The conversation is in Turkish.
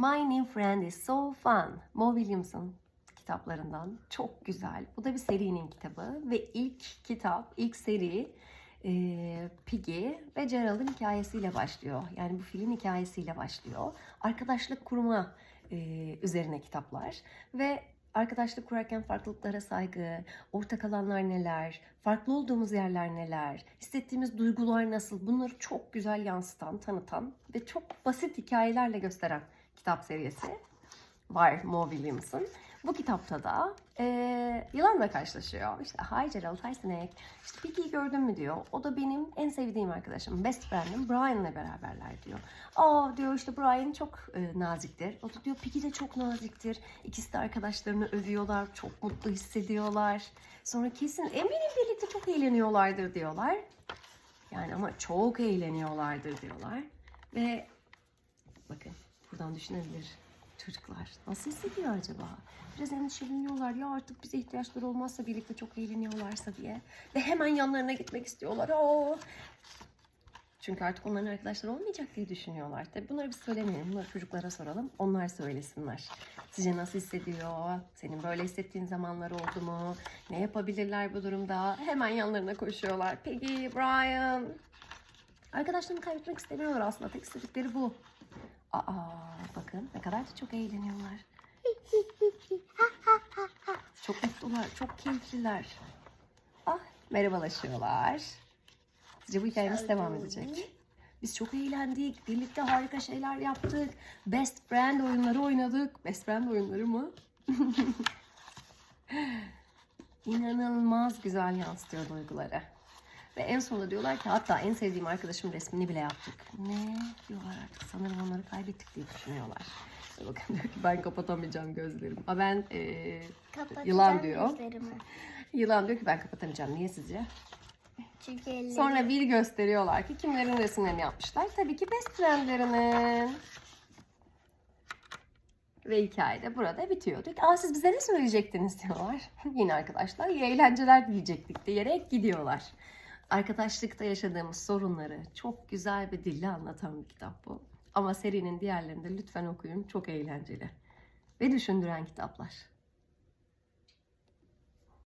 My New Friend is So Fun. Mo Williams'ın kitaplarından. Çok güzel. Bu da bir serinin kitabı ve ilk kitap, ilk seri e, Piggy ve Gerald'ın hikayesiyle başlıyor. Yani bu filin hikayesiyle başlıyor. Arkadaşlık kurma e, üzerine kitaplar ve arkadaşlık kurarken farklılıklara saygı, ortak alanlar neler, farklı olduğumuz yerler neler, hissettiğimiz duygular nasıl bunları çok güzel yansıtan, tanıtan ve çok basit hikayelerle gösteren kitap serisi var Mo Williams'ın. Bu kitapta da eee yılanla karşılaşıyor. İşte hi Gerald, hi Snake. İşte Piggy'yi gördün mü diyor. O da benim en sevdiğim arkadaşım, best friend'im Brian'la beraberler diyor. Aa diyor işte Brian çok e, naziktir. O da diyor Piggy de çok naziktir. İkisi de arkadaşlarını övüyorlar, çok mutlu hissediyorlar. Sonra kesin eminim birlikte çok eğleniyorlardır diyorlar. Yani ama çok eğleniyorlardır diyorlar. Ve buradan düşünebilir çocuklar. Nasıl hissediyor acaba? Biraz endişeleniyorlar ya artık bize ihtiyaçları olmazsa birlikte çok eğleniyorlarsa diye. Ve hemen yanlarına gitmek istiyorlar. Oo. Çünkü artık onların arkadaşları olmayacak diye düşünüyorlar. Tabii bunları biz söylemeyelim. Bunları çocuklara soralım. Onlar söylesinler. Sizce nasıl hissediyor? Senin böyle hissettiğin zamanlar oldu mu? Ne yapabilirler bu durumda? Hemen yanlarına koşuyorlar. Peggy, Brian. Arkadaşlarını kaybetmek istemiyorlar aslında. Tek istedikleri bu. Aa, bakın ne kadar da çok eğleniyorlar. Çok mutlular, çok keyifliler. Ah, merhabalaşıyorlar. Sizce bu hikaye nasıl devam edecek? Biz çok eğlendik. Birlikte harika şeyler yaptık. Best Friend oyunları oynadık. Best Friend oyunları mı? İnanılmaz güzel yansıtıyor duyguları. Ve en sonunda diyorlar ki hatta en sevdiğim arkadaşım resmini bile yaptık. Ne diyorlar artık sanırım onları kaybettik diye düşünüyorlar. Ve Bakın diyor ki ben kapatamayacağım gözlerimi. Ha ben Kapatacağım Yılan diyor. gözlerimi. yılan diyor ki ben kapatamayacağım. Niye sizce? Çünkü elleri... Sonra bir gösteriyorlar ki kimlerin resimlerini yapmışlar. Tabii ki best friendlerinin. Ve hikaye de burada bitiyor. Diyor ki Aa, siz bize ne söyleyecektiniz diyorlar. Yine arkadaşlar iyi eğlenceler diyecektik diyerek gidiyorlar. Arkadaşlıkta yaşadığımız sorunları çok güzel bir dille anlatan bir kitap bu. Ama serinin diğerlerini de lütfen okuyun. Çok eğlenceli. Ve düşündüren kitaplar.